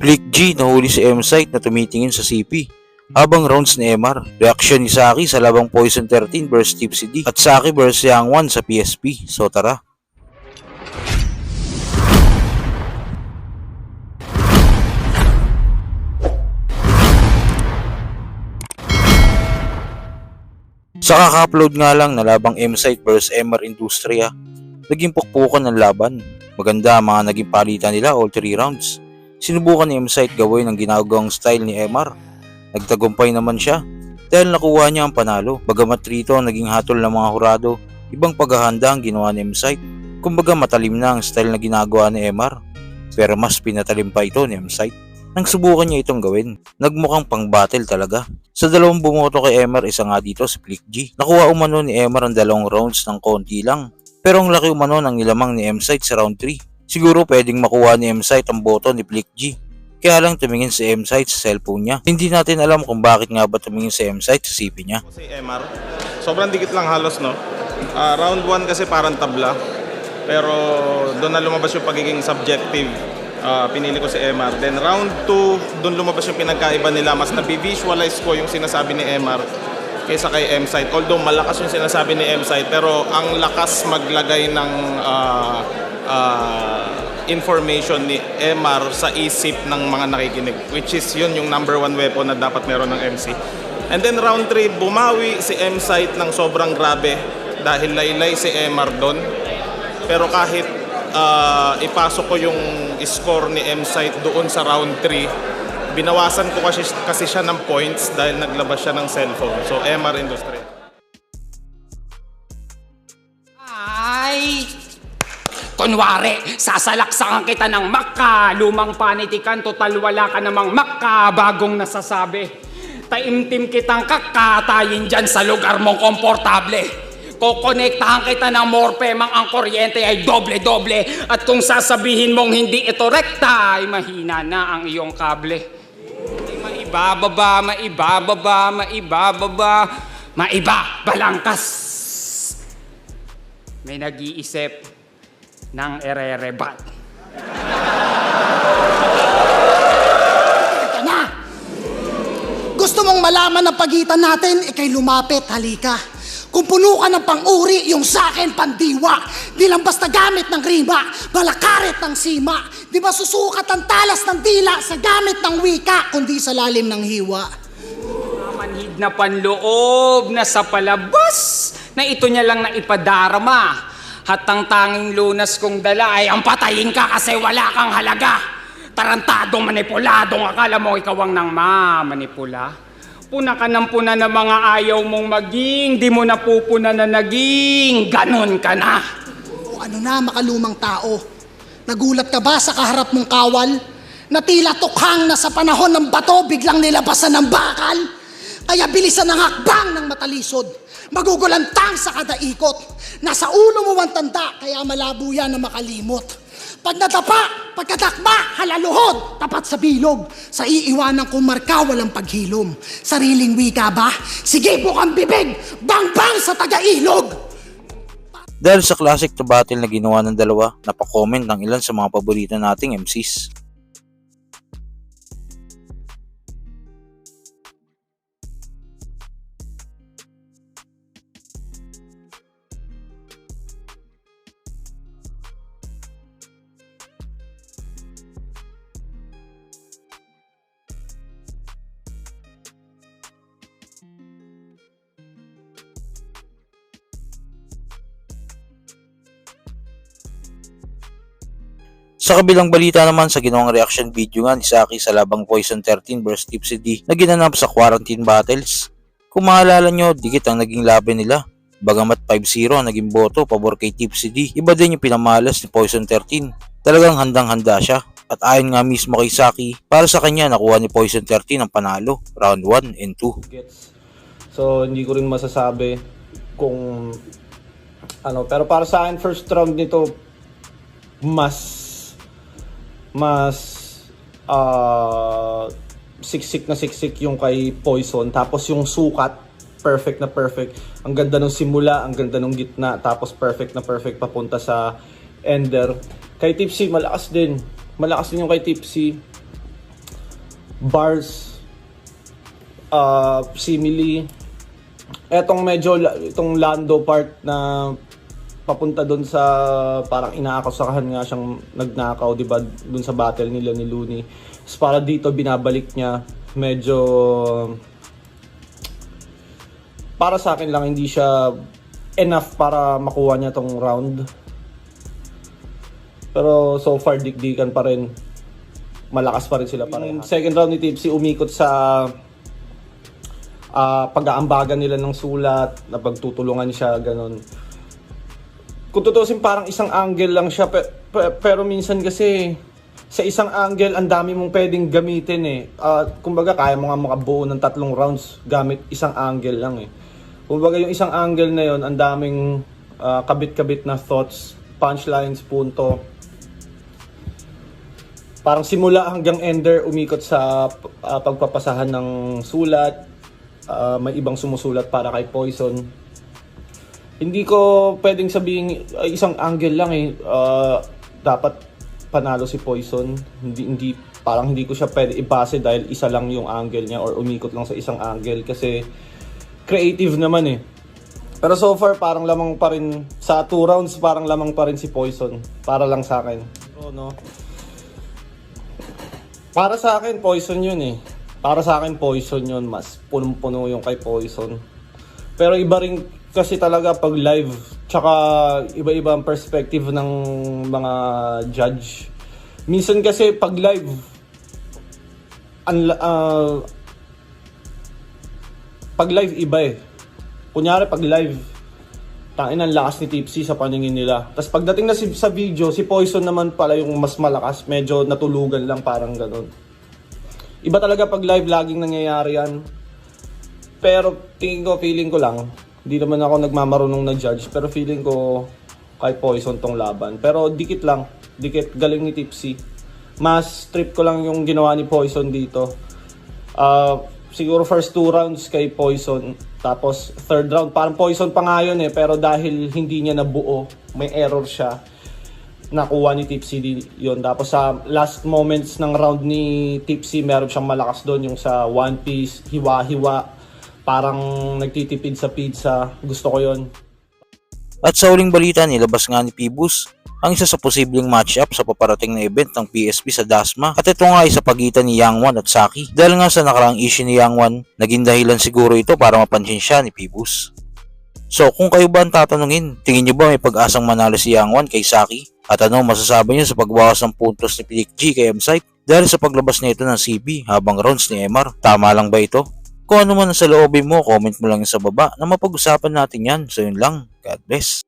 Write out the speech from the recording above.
Flick G nahuli si M-Site na tumitingin sa CP. Habang rounds ni MR, reaksyon ni Saki sa labang Poison 13 vs Tipsy D at Saki vs Yang 1 sa PSP. So tara. Sa kaka-upload nga lang na labang M-Site vs MR Industria, naging pukpukan ng laban. Maganda ang mga naging palitan nila all 3 rounds. Sinubukan ni M-Site gawin ang ginagawang style ni MR. Nagtagumpay naman siya dahil nakuha niya ang panalo. Bagamat rito ang naging hatol ng mga hurado, ibang paghahanda ang ginawa ni M-Site. Kumbaga matalim na ang style na ginagawa ni MR. Pero mas pinatalim pa ito ni M-Site. Nang subukan niya itong gawin, nagmukhang pang battle talaga. Sa dalawang bumoto kay Emmer, isa nga dito si Flick G. Nakuha umano ni Emmer ang dalawang rounds ng konti lang. Pero ang laki umano ng nilamang ni M-Site sa round 3. Siguro pwedeng makuha ni M-Site ang boto ni Flick G. Kaya lang tumingin si M-Site sa cellphone niya. Hindi natin alam kung bakit nga ba tumingin si M-Site sa CP niya. Si MR. Sobrang dikit lang halos, no? Ah, round 1 kasi parang tabla. Pero doon na lumabas yung pagiging subjective. Ah, pinili ko si MR. Then round 2, doon lumabas yung pinagkaiba nila. Mas nabi-visualize ko yung sinasabi ni MR kaysa kay M-Site. Although malakas yung sinasabi ni M-Site, pero ang lakas maglagay ng ah, ah, information ni MR sa isip ng mga nakikinig. Which is yun yung number one weapon na dapat meron ng MC. And then round 3, bumawi si M-Site ng sobrang grabe dahil laylay si MR doon. Pero kahit ah, ipasok ko yung score ni M-Site doon sa round 3, binawasan ko kasi, kasi siya ng points dahil naglabas siya ng cellphone. So MR Industry. Kunwari, sasalaksakan kita ng makka, lumang panitikan, total wala ka namang makka, bagong nasasabi. Taimtim kitang kakatayin dyan sa lugar mong komportable. Kokonektahan kita ng morpe, mang ang kuryente ay doble-doble. At kung sasabihin mong hindi ito rekta, ay mahina na ang iyong kable. Maibababa, maibababa, maibababa, maiba, balangkas. May nag-iisip ng ererebat. Ito na! Gusto mong malaman ang pagitan natin, ikay lumapit, halika. Kung puno ka ng pang-uri, yung sakin pandiwa. Di lang basta gamit ng rima, balakarit ng sima. Di ba susukat ang talas ng dila sa gamit ng wika, kundi sa lalim ng hiwa. Manhid na panloob na sa palabas na ito niya lang na ipadarama. At ang tanging lunas kong dala ay ang patayin ka kasi wala kang halaga. Tarantadong manipuladong akala mo ikaw ang nang mamanipula. Puna ka ng puna ng mga ayaw mong maging, di mo napupuna na naging, ganon ka na. O ano na, makalumang tao? Nagulat ka ba sa kaharap mong kawal? Na tila tukhang na sa panahon ng bato, biglang nilabasan ng bakal? Kaya bilisan ng hakbang ng matalisod. Magugulantang sa kada ikot. Nasa ulo mo ang tanda, kaya malabo yan na makalimot. Pag nadapa, pagkatakba, halaluhod, tapat sa bilog. Sa iiwanan kong marka, walang paghilom. Sariling wika ba? Sige bukang bibig, bang-bang sa taga-ilog! Dahil sa classic to battle na ginawa ng dalawa, napakomment ng ilan sa mga paborito nating MCs. Sa kabilang balita naman sa ginawang reaction video nga ni Saki sa labang Poison 13 vs Tipsy na ginanap sa quarantine battles. Kung maalala nyo, dikit ang naging laban nila. Bagamat 5-0 ang naging boto pabor kay Tipsy iba din yung pinamalas ni Poison 13. Talagang handang-handa siya. At ayon nga mismo kay Saki, para sa kanya nakuha ni Poison 13 ang panalo, round 1 and 2. gets. So, hindi ko rin masasabi kung ano. Pero para sa akin, first round nito, mas mas ah siksik na siksik yung kay Poison. Tapos yung sukat, perfect na perfect. Ang ganda ng simula, ang ganda ng gitna. Tapos perfect na perfect papunta sa ender. Kay Tipsy, malakas din. Malakas din yung kay Tipsy. bars, uh, simile, etong medyo, itong Lando part na papunta doon sa parang inaakasahan nga siyang nagnakaw, di ba, doon sa battle nila ni Looney. Tapos para dito binabalik niya, medyo para sa akin lang hindi siya enough para makuha niya tong round. Pero so far dikdikan pa rin. Malakas pa rin sila pareha. Second round ni Tipsy umikot sa ah, pag-aambagan nila ng sulat, na pagtutulungan siya, ganun. Kung tutusin parang isang angle lang siya, pe- pe- pero minsan kasi sa isang angle ang dami mong pwedeng gamitin eh. Ah, kumbaga kaya mo nga makabuo ng tatlong rounds gamit isang angle lang eh. Kumbaga yung isang angle na yon ang daming ah, kabit-kabit na thoughts, punchlines, punto. Parang simula hanggang ender umikot sa ah, pagpapasahan ng sulat. Ah, may ibang sumusulat para kay Poison. Hindi ko pwedeng sabihin ay, isang angle lang eh. Ah, dapat panalo si Poison. Hindi hindi parang hindi ko siya pwede ibase dahil isa lang yung angle niya or umikot lang sa isang angle kasi creative naman eh. Pero so far parang lamang pa rin sa two rounds parang lamang pa rin si Poison para lang sa akin. Oh, no. Para sa akin Poison yun eh. Para sa akin Poison yun mas punong-puno yung kay Poison. Pero iba rin kasi talaga pag live tsaka iba-iba ang perspective ng mga judge. Minsan kasi pag live ang ah, pag live iba eh. Kunyari pag live tangin ang lakas ni Tipsy sa paningin nila. Tapos pagdating na si, sa video, si Poison naman pala yung mas malakas, medyo natulugan lang parang ganun. Iba talaga pag live laging nangyayari yan. Pero tingin ko, feeling ko lang, hindi naman ako nagmamarunong na judge, pero feeling ko kay Poison tong laban. Pero dikit lang, dikit, galing ni Tipsy. Mas trip ko lang yung ginawa ni Poison dito. Ah, siguro first two rounds kay Poison, tapos third round, parang Poison pa nga yun eh, pero dahil hindi niya nabuo, may error siya nakuha ni Tipsy yun. Tapos sa last moments ng round ni Tipsy, meron siyang malakas doon yung sa One Piece, hiwa-hiwa, parang nagtitipid sa pizza. Gusto ko yun. At sa uling balita nilabas nga ni Pibus ang isa sa posibleng matchup sa paparating na event ng PSP sa Dasma at ito nga ay sa pagitan ni Yang Wan at Saki dahil nga sa nakaraang issue ni Yang Wan naging dahilan siguro ito para mapansin siya ni Pibus. So kung kayo ba ang tatanungin, tingin nyo ba may pag-asang manalo si Yang Wan kay Saki? At ano masasabi niyo sa pagbawas ng puntos ni Pilik G kay M-Site dahil sa paglabas nito ng CB habang rounds ni MR? Tama lang ba ito? Kung ano man ang sa loobin mo, comment mo lang sa baba na mapag-usapan natin yan. So yun lang. God bless.